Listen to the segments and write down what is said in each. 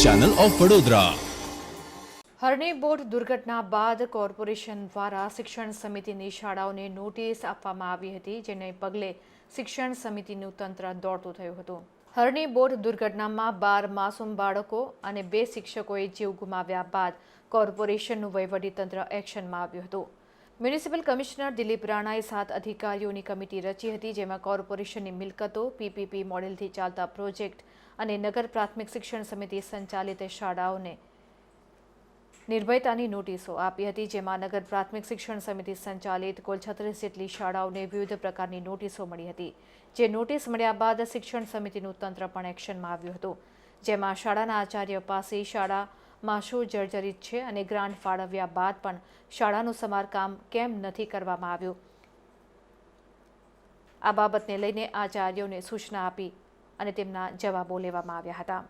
Channel of Vadodara. Harni boat દુર્ઘટના બાદ corporation દ્વારા શિક્ષણ સમિતિની શાળાઓને નોટિસ આપવામાં આવી હતી, જેને પગલે શિક્ષણ સમિતિનું તંત્ર દોડતું થયું હતું. હરણી બોટ દુર્ઘટનામાં બાર માસૂમ બાળકો અને બે શિક્ષકોએ જીવ ગુમાવ્યા બાદ કોર્પોરેશનનું વહીવટીતંત્ર એક્શનમાં આવ્યું હતું. મ્યુનિસિપલ કમિશનર દિલીપ રાણાએ સાત અધિકારીઓની કમિટી રચી હતી જેમાં કોર્પોરેશનની મિલકતો, પીપીપી મોડેલથી ચાલતા પ્રોજેક્ટ અને નગર પ્રાથમિક શિક્ષણ સમિતિ સંચાલિત શાળાઓને નિર્ભયતાની નોટિસો આપી હતી, જેમાં નગર પ્રાથમિક શિક્ષણ સમિતિ સંચાલિત કુલ છત્રીસ જેટલી શાળાઓને વિવિધ પ્રકારની નોટિસો મળી હતી. જે નોટિસ મળ્યા બાદ શિક્ષણ સમિતિનું તંત્ર પણ એક્શનમાં આવ્યું હતું, જેમાં શાળાના આચાર્ય પાસે શાળામાં શું જર્જરિત છે અને ગ્રાન્ટ ફાળવ્યા બાદ પણ શાળાનું સમારકામ કેમ નથી કરવામાં આવ્યું. આ બાબતને લઈને આચાર્યોને સૂચના આપી અને તેમના જવાબો લેવામાં આવ્યા હતા.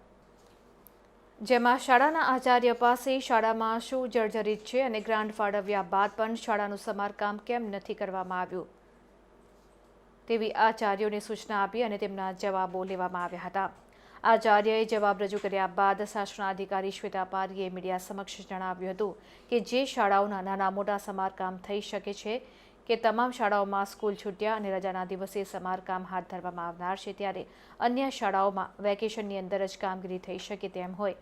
જેમાં શાળાના આચાર્ય પાસે શાળામાં શું જર્જરિત છે અને ગ્રાન્ટ ફાળવ્યા બાદ પણ શાળાનું સમારકામ કેમ નથી કરવામાં આવ્યું. તેવી આચાર્યોને સૂચના આપી અને તેમના જવાબો લેવામાં આવ્યા હતા. આચાર્યએ જવાબ રજૂ કર્યા બાદ શાસનાધિકારી શ્વેતા પારીએ મીડિયા સમક્ષ જણાવ્યું હતું કે જે શાળાઓના નાના મોટા સમારકામ થઈ શકે છે, કે તમામ શાળાઓમાં સ્કૂલ છૂટ્યા અને રજાના દિવસે સમારકામ હાથ ધરવામાં આવનાર છે, ત્યારે અન્ય શાળાઓમાં વેકેશનની અંદર જ કામગીરી થઈ શકે તેમ હોય.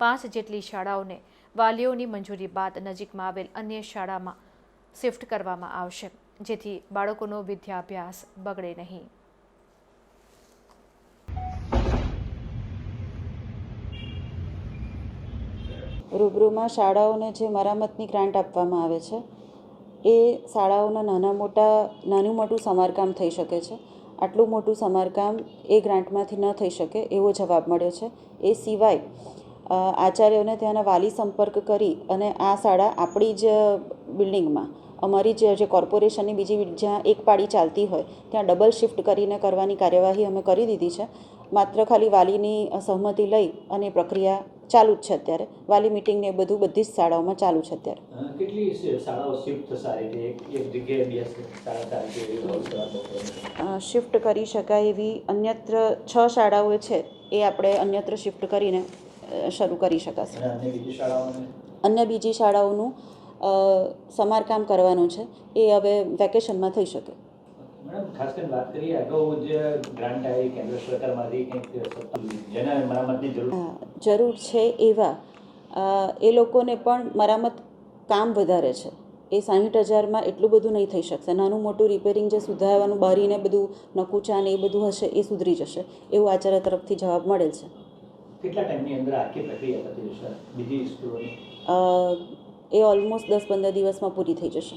પાંચ જેટલી શાળાઓને વાલીઓની મંજૂરી બાદ નજીકમાં આવેલ અન્ય શાળામાં શિફ્ટ કરવામાં આવશે, જેથી બાળકોનો વિદ્યાભ્યાસ બગડે નહીં. રૂબરૂમાં શાળાઓને જે મરામતની ગ્રાન્ટ આપવામાં આવે છે, એ શાળાઓના નાના મોટા, નાનું મોટું સમારકામ થઈ શકે છે. આટલું મોટું સમારકામ એ ગ્રાન્ટમાંથી ન થઈ શકે એવો જવાબ મળ્યો છે. એ સિવાય આચાર્યોને ત્યાંના વાલી સંપર્ક કરી અને આ શાળા આપણી જ બિલ્ડિંગમાં, અમારી જે કોર્પોરેશનની બીજી જ્યાં એક પાડી ચાલતી હોય, ત્યાં ડબલ શિફ્ટ કરીને કરવાની કાર્યવાહી અમે કરી દીધી છે. માત્ર ખાલી વાલીની સહમતિ લઈ અને પ્રક્રિયા ચાલુ જ છે અત્યારે. વાલી મિટિંગ ને બધું બધી જ શાળાઓમાં ચાલુ છે અત્યારે. કેટલી શાળાઓ શિફ્ટ એક જગ્યાએ શિફ્ટ કરી શકાય એવી અન્યત્ર છ શાળાઓ છે એ આપણે અન્યત્ર શિફ્ટ કરીને શરૂ કરી શકાશે. અન્ય બીજી શાળાઓનું? સમારકામ કરવાનું છે એ હવે વેકેશનમાં થઈ શકે. મેડમ ખાસ કરીને વાત કરીએ અગાઉ જે ગ્રાન્ટ આવી કેન્દ્ર સરકારમાંથી કંઈક જેના મરામતની જરૂર જરૂર છે એવા. એ લોકોને પણ મરામત કામ વધારે છે. એ સાહીઠ હજારમાં એટલું બધું નહીં થઈ શકશે. નાનું મોટું રિપેરિંગ જે સુધારવાનું બારીને બધું નકુચા ને એ બધું હશે એ સુધરી જશે. એવું આચાર્ય તરફથી જવાબ મળેલ છે. કેટલા ટાઈમની અંદર આખી પ્રક્રિયા થતી જશે? બીજી સ્કૂલોની? એ ઓલમોસ્ટ દસ પંદર દિવસમાં પૂરી થઈ જશે.